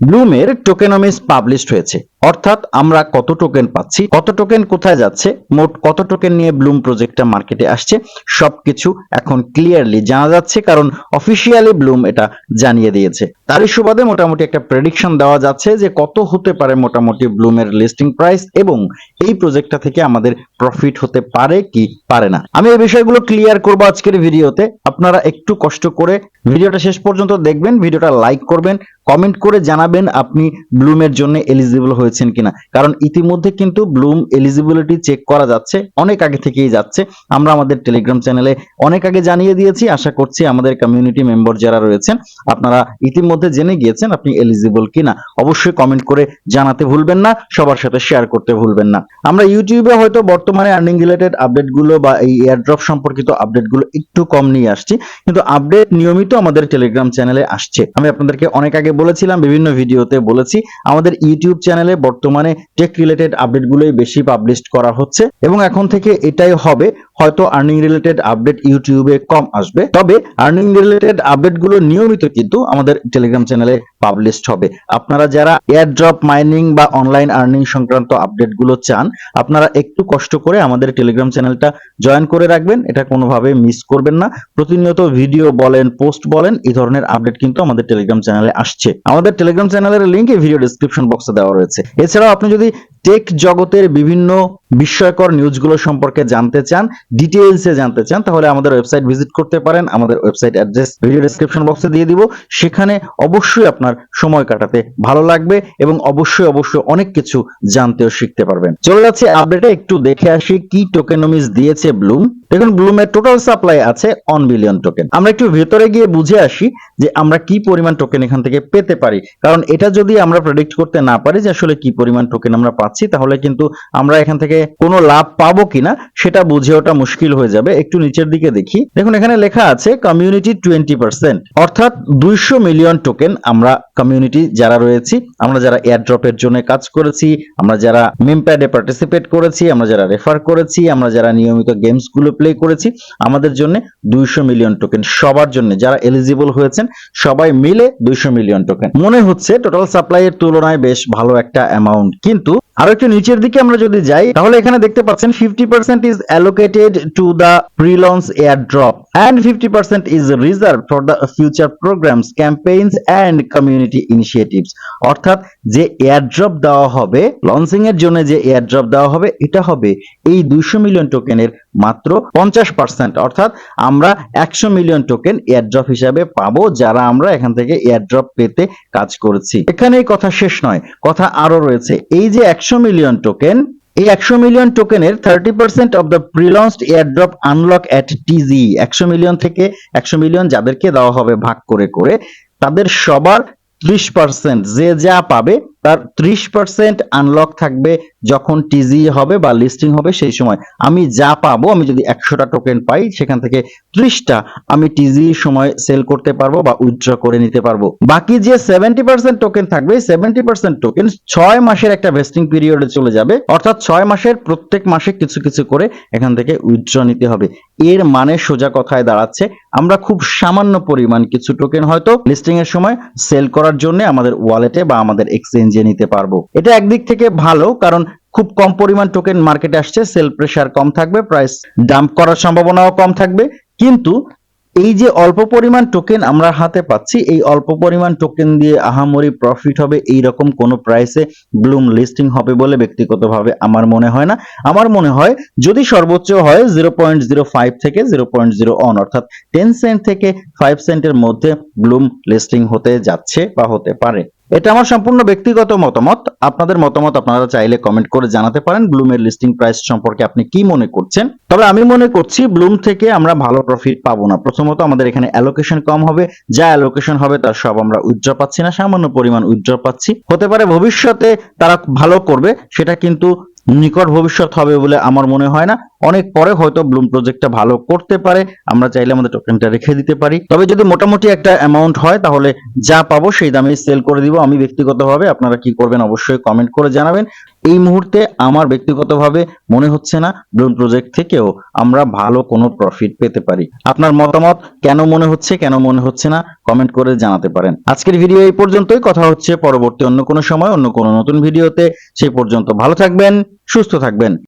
ব্লুমের টোকেনমিস published হয়েছে। অর্থাৎ আমরা কত টোকেন পাচ্ছি, কত টোকেন কোথায় যাচ্ছে, মোট কত টোকেন নিয়ে ব্লুম প্রজেক্টটা মার্কেটে আসছে, সবকিছু এখন ক্লিয়ারলি জানা যাচ্ছে, কারণ অফিসিয়ালি ব্লুম এটা জানিয়ে দিয়েছে। তারই সুবাদে মোটামুটি একটা প্রেডিকশন দেওয়া যাচ্ছে যে কত হতে পারে মোটামুটি ব্লুমের লিস্টিং প্রাইস এবং এই প্রজেক্টটা থেকে আমাদের প্রফিট হতে পারে কি পারে না। আমি এই বিষয়গুলো ক্লিয়ার করব আজকের ভিডিওতে আপনারা একটু কষ্ট করে ভিডিওটা শেষ পর্যন্ত দেখবেন ভিডিওটা লাইক করবেন কমেন্ট করে জানাবেন আপনি ব্লুমের জন্য এলিজিবল হয়েছেন কিনা। কারণ ইতিমধ্যে কিন্তু ব্লুম এলিজিবিলিটি চেক করা যাচ্ছে, অনেক আগে থেকেই যাচ্ছে। আমরা আমাদের টেলিগ্রাম চ্যানেলে অনেক আগে জানিয়ে দিয়েছি, আশা করছি আমাদের কমিউনিটি মেম্বার যারা রয়েছেন, আপনারা ইতিমধ্যে জেনে গিয়েছেন আপনি এলিজিবল কিনা। অবশ্যই কমেন্ট করে জানাতে ভুলবেন না, সবার সাথে শেয়ার করতে ভুলবেন না। আমরা ইউটিউবে হয়তো বর্তমানে আর্নিং রিলেটেড আপডেটগুলো বা এই এয়ারড্রপ সম্পর্কিত আপডেটগুলো একটু কম নিয়ে আসছি, কিন্তু আপডেট নিয়মিত আমাদের টেলিগ্রাম চ্যানেলে আসছে। আমি আপনাদেরকে অনেক আগে বলেছিলাম, বিভিন্ন ভিডিওতে বলেছি, আমাদের ইউটিউব চ্যানেলে বর্তমানে টেক রিলেটেড আপডেটগুলোই বেশি পাবলিশ করা হচ্ছে এবং এখন থেকে এটাই হবে, হয়তো আর্নিং রিলেটেড আপডেট ইউটিউবে কম আসবে। তবে আর্নিং রিলেটেড আপডেটগুলো নিয়মিত কিন্তু আমাদের টেলিগ্রাম চ্যানেলে পাবলিশড হবে। আপনারা যারা এয়ার ড্রপ মাইনিং বা অনলাইন আর্নিং সংক্রান্ত আপডেটগুলো চান, আপনারা একটু কষ্ট করে আমাদের টেলিগ্রাম চ্যানেলটা জয়েন করে রাখবেন, এটা কোনোভাবে মিস করবেন না। প্রতিনিয়ত ভিডিও বলেন পোস্ট বলেন, এই ধরনের আপডেট কিন্তু আমাদের টেলিগ্রাম চ্যানেলে আসছে। আমাদের টেলিগ্রাম চ্যানেলের লিঙ্ক এই ভিডিও ডিসক্রিপশন বক্সে দেওয়া রয়েছে। এছাড়াও আপনি যদি টেক জগতের বিভিন্ন বিস্ময়কর নিউজগুলো সম্পর্কে জানতে চান ডিটেইলসে জানতে চান, তাহলে আমাদের ওয়েবসাইট ভিজিট করতে পারেন। আমাদের ওয়েবসাইট অ্যাড্রেস ভিডিও ডেসক্রিপশন বক্সে দিয়ে দিব। সেখানে অবশ্যই আপনার সময় কাটাতে ভালো লাগবে এবং অবশ্যই অবশ্যই অনেক কিছু জানতে ও শিখতে পারবেন। চলে যাচ্ছে আপডেটে একটু দেখে আসি কি টোকেনমিস দিয়েছে ব্লুম দেখুন ব্লুমের টোটাল সাপ্লাই আছে অন বিলিয়ন টোকেন আমরা একটু ভেতরে গিয়ে বুঝে আসি যে আমরা কি পরিমাণ টোকেন এখান থেকে পেতে পারি। কারণ এটা যদি আমরা প্রেডিক্ট করতে না পারি যে আসলে কি পরিমাণ টোকেন আমরা পাচ্ছি তাহলে কিন্তু আমরা এখান থেকে কোনো লাভ পাবো কিনা সেটা বুঝে ওটা মুশকিল হয়ে যাবে। একটু নিচের দিকে দেখি। দেখুন, এখানে লেখা আছে কমিউনিটি টোয়েন্টি পার্সেন্ট অর্থাৎ দুইশো মিলিয়ন টোকেন আমরা কমিউনিটি যারা রয়েছি, আমরা যারা এয়ারড্রপের জন্য কাজ করেছি, আমরা যারা মেমপ্যাডে পার্টিসিপেট করেছি, আমরা যারা রেফার করেছি, আমরা যারা নিয়মিত গেমসগুলো প্লে করেছি, আমাদের জন্য দুইশো মিলিয়ন টোকেন সবার জন্য। যারা এলিজিবল হয়েছেন, সবাই মিলে দুইশো মিলিয়ন টোকেন মনে হচ্ছে টোটাল সাপ্লাই এর তুলনায় বেশ ভালো একটা অ্যামাউন্ট কিন্তু আরও একটু নিচের দিকে আমরা যদি যাই, তাহলে এখানে দেখতে পাচ্ছেন fifty percent is allocated to the pre launch airdrop and fifty percent is reserve for the future programs campaigns and community initiatives অর্থাৎ যে এয়ার ড্রপ দেওয়া হবে লঞ্চিং এর জন্য যে এয়ার ড্রপ দেওয়া হবে, এটা হবে এই দুইশো মিলিয়ন টোকেনের মাত্র পঞ্চাশ পার্সেন্ট অর্থাৎ আমরা একশো মিলিয়ন টোকেন এয়ারড্রপ হিসাবে পাবো, যারা আমরা এখান থেকে এয়ারড্রপ পেতে কাজ করেছি। এখানেই কথা শেষ নয়, কথা আরও রয়েছে। এই যে একশো মিলিয়ন টোকেন এই একশো মিলিয়ন টোকেনের thirty percent of the prelaunched airdrop unlock at TG একশো মিলিয়ন থেকে একশো মিলিয়ন যাদেরকে দেওয়া হবে ভাগ করে করে, তাদের সবার ত্রিশ পার্সেন্ট যে যা পাবে তার ত্রিশ পার্সেন্ট আনলক থাকবে যখন টিজি হবে বা লিস্টিং হবে সেই সময়। আমি যা পাবো, আমি যদি একশোটা টোকেন পাই, সেখান থেকে ত্রিশটা আমি টিজি সময় সেল করতে পারব বা উইথড্র করে নিতে পারব। বাকি যে সেভেন্টি পার্সেন্ট টোকেন থাকবে সেভেন্টি পার্সেন্ট টোকেন ছয় মাসের একটা ভেস্টিং পিরিয়ডে চলে যাবে। অর্থাৎ ছয় মাসের প্রত্যেক মাসে কিছু কিছু করে এখান থেকে উইথড্র নিতে হবে। এর মানে সোজা কথায় দাঁড়াচ্ছে, আমরা খুব সামান্য পরিমাণ কিছু টোকেন হয়তো লিস্টিং এর সময় সেল করার জন্য আমাদের ওয়ালেটে বা আমাদের এক্সচেঞ্জে নিতে পারব। এটা একদিক থেকে ভালো, কারণ খুব কম পরিমাণ টোকেন মার্কেটে আসছে সেল প্রেসার কম থাকবে প্রাইস ডাম্প করার সম্ভাবনাও কম থাকবে। কিন্তু এই যে অল্প পরিমাণ টোকেন আমরা হাতে পাচ্ছি, এই অল্প পরিমাণ টোকেন দিয়ে আহামরি প্রফিট হবে এই রকম কোনো প্রাইসে ব্লুম লিস্টিং হবে বলে ব্যক্তিগতভাবে আমার মনে হয় না। আমার মনে হয় যদি সর্বোচ্চ হয় জিরো পয়েন্ট জিরো ফাইভ থেকে জিরো পয়েন্ট জিরো অন অর্থাৎ টেন সেন্ট থেকে ফাইভ সেন্টের মধ্যে ব্লুম লিস্টিং হতে যাচ্ছে বা হতে পারে। এটা আমার সম্পূর্ণ ব্যক্তিগত মতামত। আপনাদের মতামত আপনারা চাইলে কমেন্ট করে জানাতে পারেন ব্লুমের লিস্টিং প্রাইস সম্পর্কে আপনি কি মনে করছেন। তবে আমি মনে করছি ব্লুম থেকে আমরা ভালো প্রফিট পাবো না। প্রথমত আমাদের এখানে অ্যালোকেশন কম হবে। যা অ্যালোকেশন হবে তার সব আমরা উজ্জ্বল পাচ্ছি না, সামান্য পরিমাণ উজ্জ্বল পাচ্ছি। হতে পারে ভবিষ্যতে তারা ভালো করবে, সেটা কিন্তু নিকট ভবিষ্যৎ হবে বলে আমার মনে হয় না। অনেক পরে হয়তো ব্লুম প্রজেক্টটা ভালো করতে পারে, আমরা চাইলে আমাদের টোকেনটা রেখে দিতে পারি। তবে যদি মোটামুটি একটা অ্যামাউন্ট হয়, তাহলে যা পাবো সেই দামে সেল করে দিব। আমি ব্যক্তিগতভাবে, আপনারা কি করবেন অবশ্যই কমেন্ট করে জানাবেন। এই মুহূর্তে আমার ব্যক্তিগতভাবে মনে হচ্ছে না ব্লুম প্রজেক্ট থেকেও আমরা ভালো কোনো প্রফিট পেতে পারি। আপনার মতামত কেন মনে হচ্ছে, কেন মনে হচ্ছে না কমেন্ট করে জানাতে পারেন। আজকের ভিডিও এই পর্যন্তই। কথা হচ্ছে পরবর্তী অন্য কোনো সময়, অন্য কোনো নতুন ভিডিওতে সেই পর্যন্ত ভালো থাকবেন, সুস্থ থাকবেন।